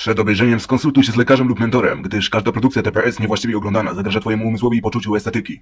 Przed obejrzeniem skonsultuj się z lekarzem lub mentorem, gdyż każda produkcja TPS niewłaściwie oglądana zagraża Twojemu umysłowi i poczuciu estetyki.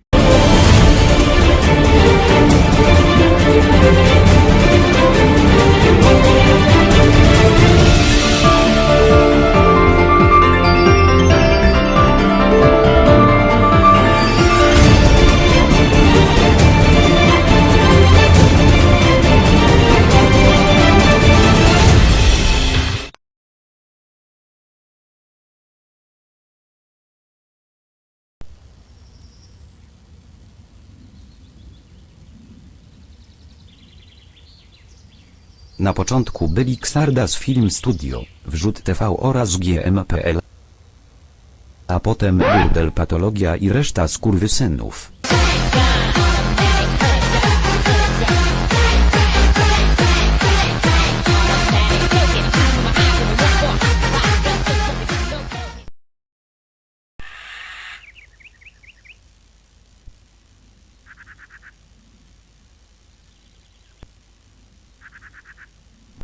Na początku byli Xardas Film Studio, Wrzut TV oraz GMPL. A potem Burdel Patologia i reszta skurwysynów.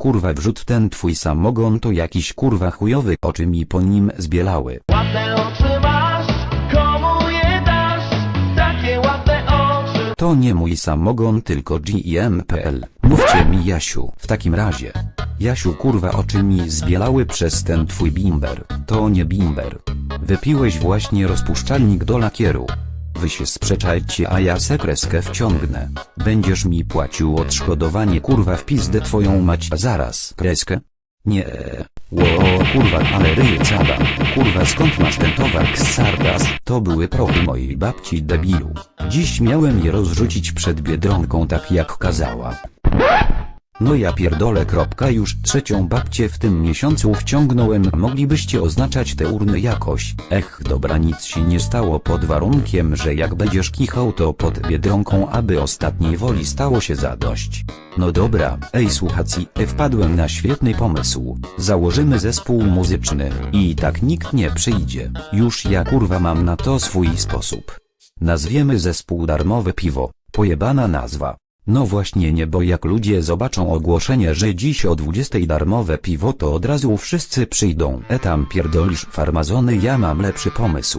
Kurwa wrzut ten twój samogon to jakiś kurwa chujowy oczy mi po nim zbielały. Ładne oczy masz, komu je dasz? Takie ładne oczy. To nie mój samogon tylko GMPL. Mówcie mi Jasiu. W takim razie. Jasiu kurwa oczy mi zbielały przez ten twój bimber. To nie bimber. Wypiłeś właśnie rozpuszczalnik do lakieru. Wy się sprzeczajcie a ja se kreskę wciągnę. Będziesz mi płacił odszkodowanie kurwa w pizdę twoją mać zaraz. Kreskę? Nie. Ło, kurwa, ale ryje cada. Kurwa, skąd masz ten towar Xardas? To były prochy mojej babci debilu. Dziś miałem je rozrzucić przed Biedronką tak jak kazała. No ja pierdolę kropka już trzecią babcię w tym miesiącu wciągnąłem moglibyście oznaczać te urny jakoś. Ech dobra nic się nie stało pod warunkiem że jak będziesz kichał to pod Biedronką aby ostatniej woli stało się zadość. No dobra, ej słuchacji, e, wpadłem na świetny pomysł. Założymy zespół muzyczny i tak nikt nie przyjdzie. Już ja kurwa mam na to swój sposób. Nazwiemy zespół darmowe piwo. Pojebana nazwa. No właśnie nie bo jak ludzie zobaczą ogłoszenie że dziś o 20 darmowe piwo to od razu wszyscy przyjdą. E tam pierdolisz farmazony ja mam lepszy pomysł.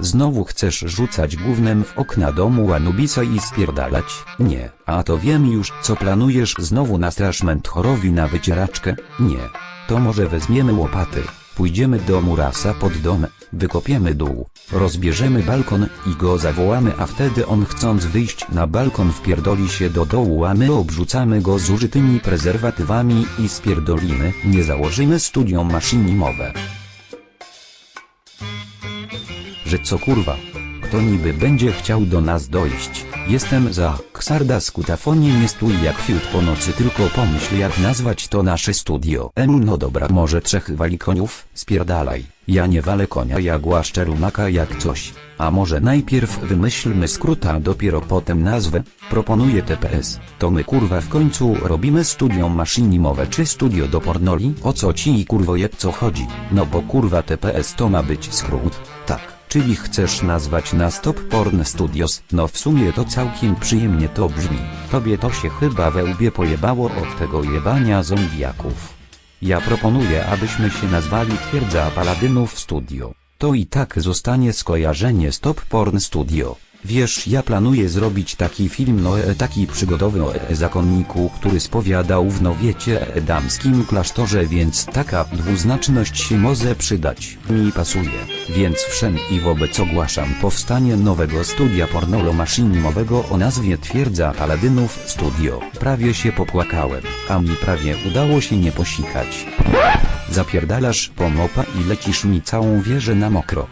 Znowu chcesz rzucać gównem w okna domu Anubisa i spierdalać? Nie. A to wiem już co planujesz znowu na straż chorowi na wycieraczkę? Nie. To może weźmiemy łopaty. Pójdziemy do Murasa pod dom, wykopiemy dół, rozbierzemy balkon i go zawołamy a wtedy on chcąc wyjść na balkon wpierdoli się do dołu a my obrzucamy go zużytymi prezerwatywami i spierdolimy, nie założymy studium maszynimowe. Że co kurwa? Kto niby będzie chciał do nas dojść? Jestem za Ksarda skutafonie nie stój jak fiut po nocy tylko pomyśl jak nazwać to nasze studio. Em no dobra może trzech wali koniów, spierdalaj. Ja nie walę konia ja głaszczę rumaka jak coś. A może najpierw wymyślmy skrót a dopiero potem nazwę? Proponuję TPS. To my kurwa w końcu robimy studio maszynimowe czy studio do pornoli? O co ci i kurwo jak co chodzi? No bo kurwa TPS to ma być skrót. Tak. Czyli chcesz nazwać na Stop Porn Studios? No w sumie to całkiem przyjemnie to brzmi. Tobie to się chyba we łbie pojebało od tego jebania zombiaków. Ja proponuję abyśmy się nazwali Twierdza Paladynów Studio. To i tak zostanie skojarzenie Stop Porn Studio. Wiesz, ja planuję zrobić taki film no e, taki przygodowy o e, zakonniku, który spowiadał w no wiecie e, damskim klasztorze, więc taka dwuznaczność się może przydać. Mi pasuje. Więc wszem i wobec ogłaszam powstanie nowego studia pornolo-maszynimowego o nazwie Twierdza Paladynów Studio. Prawie się popłakałem, a mi prawie udało się nie posikać. Zapierdalasz po mopa i lecisz mi całą wieżę na mokro.